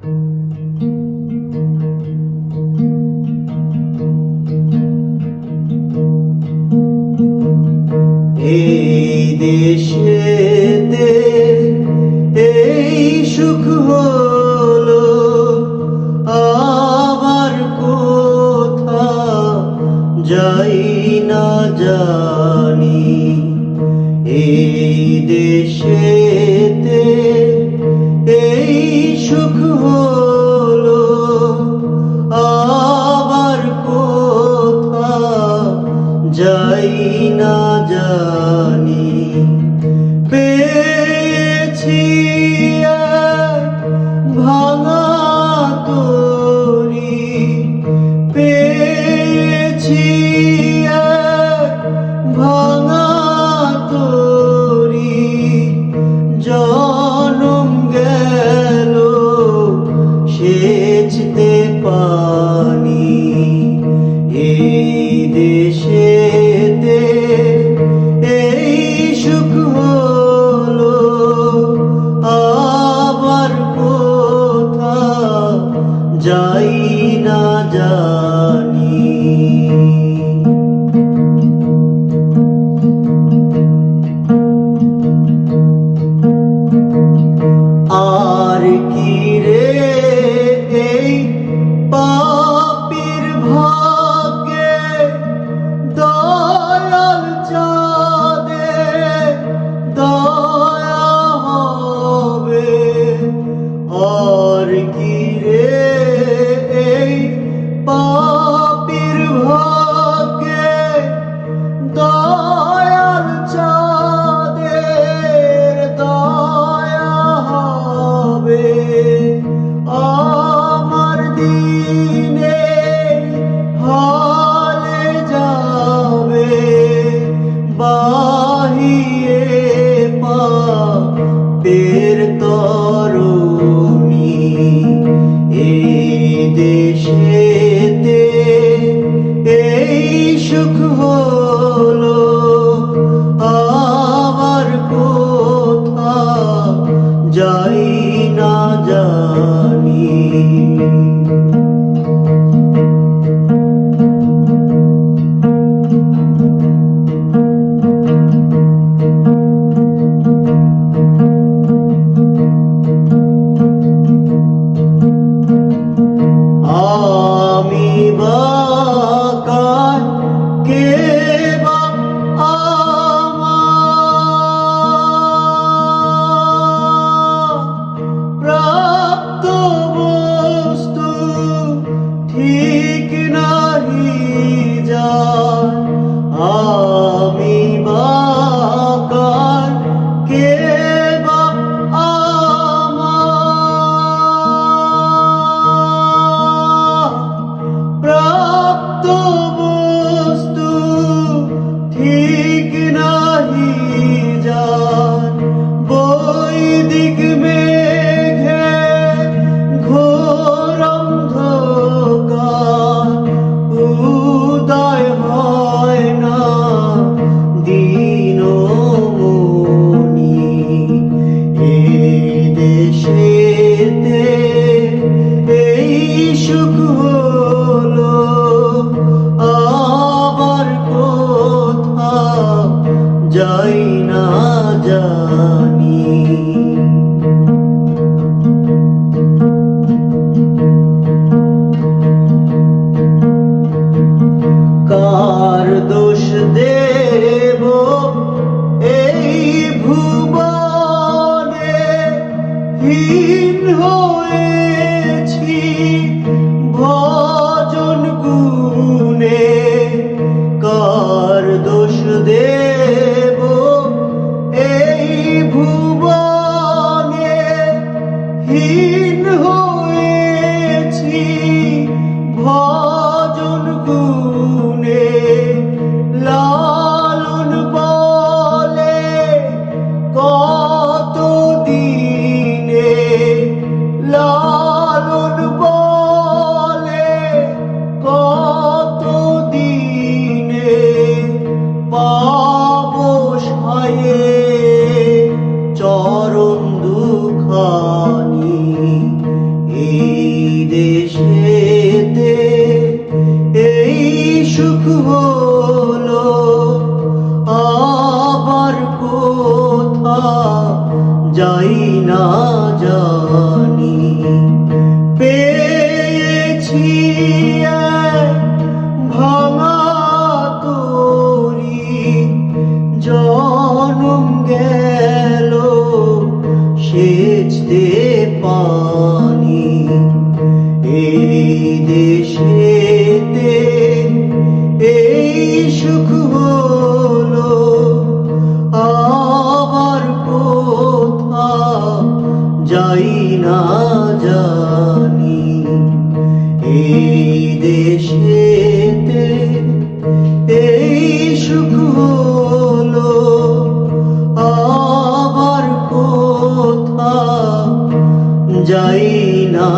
এই দেশেতে এই সুখ হলো আবার কোথা? যাই না জানি। এই দেশে Ei. কার দোষ দেব? এই ভুবনে হীন হয়েছি ভজন গুনে কার দোষ দেব? এই ভুবনে হীন দেশেতে এই সুখ হলো আবার কোথা যাই না জানি। পেয়েছি ভাঙা তরি, জনম গেল সেচতে পানি। সুখ হলো আবার কোথা, যাই না জানি। এই দেশেতে এই সুখ হলো আবার কোথা, যাই না